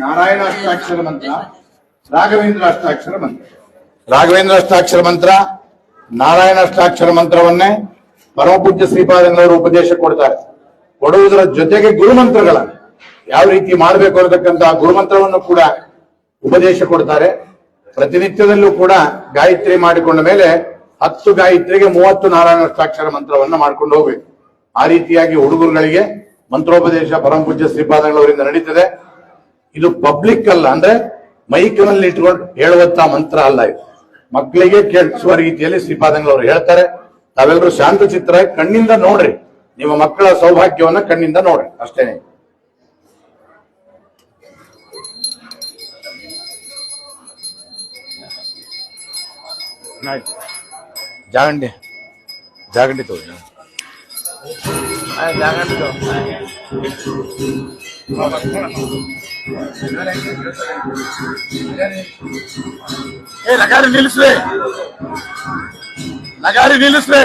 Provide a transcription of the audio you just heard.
ನಾರಾಯಣ ಅಷ್ಟಾಕ್ಷರ ಮಂತ್ರ ರಾಘವೇಂದ್ರ ಅಷ್ಟಾಕ್ಷರ ಮಂತ್ರ. ರಾಘವೇಂದ್ರ ಅಷ್ಟಾಕ್ಷರ ಮಂತ್ರ ನಾರಾಯಣ ಅಷ್ಟಾಕ್ಷರ ಮಂತ್ರವನ್ನೇ ಪರಮಪೂಜ್ಯ ಶ್ರೀಪಾದಂಗಳವರು ಉಪದೇಶ ಕೊಡ್ತಾರೆ. ಕೊಡುವುದರ ಜೊತೆಗೆ ಗುರುಮಂತ್ರಗಳ ಯಾವ ರೀತಿ ಮಾಡಬೇಕು ಅನ್ನತಕ್ಕಂತಹ ಗುರುಮಂತ್ರವನ್ನು ಕೂಡ ಉಪದೇಶ ಕೊಡ್ತಾರೆ. ಪ್ರತಿನಿತ್ಯದಲ್ಲೂ ಕೂಡ ಗಾಯತ್ರಿ ಮಾಡಿಕೊಂಡ ಮೇಲೆ ಹತ್ತು ಗಾಯತ್ರಿಗೆ ಮೂವತ್ತು ನಾರಾಯಣ ಅಷ್ಟಾಕ್ಷರ ಮಂತ್ರವನ್ನ ಮಾಡ್ಕೊಂಡು ಹೋಗ್ಬೇಕು. ಆ ರೀತಿಯಾಗಿ ಹುಡುಗರುಗಳಿಗೆ ಮಂತ್ರೋಪದೇಶ ಪರಮಪೂಜ್ಯ ಶ್ರೀಪಾದಂಗಳವರಿಂದ ನಡೀತದೆ. ಇದು ಪಬ್ಲಿಕ್ ಅಲ್ಲ, ಅಂದ್ರೆ ಮೈಕ್ನಲ್ಲಿ ಇಟ್ಕೊಂಡು ಹೇಳುವಂತ ಮಂತ್ರ ಅಲ್ಲ ಇದು. ಮಕ್ಕಳಿಗೆ ಕೇಳಿಸುವ ರೀತಿಯಲ್ಲಿ ಶ್ರೀಪಾದಂಗಳವರು ಹೇಳ್ತಾರೆ. ತಾವೆಲ್ಲರೂ ಶಾಂತ ಚಿತ್ರ ಕಣ್ಣಿಂದ ನೋಡ್ರಿ. ನಿಮ್ಮ ಮಕ್ಕಳ ಸೌಭಾಗ್ಯವನ್ನ ಕಣ್ಣಿಂದ ನೋಡ್ರಿ ಅಷ್ಟೇನೆ ಜಾಗಂಡಿ ಜಾಗಂಡಿ జాగ్రత్తగా ఏ నగారి నిలిచివే నగారి నిలిచివే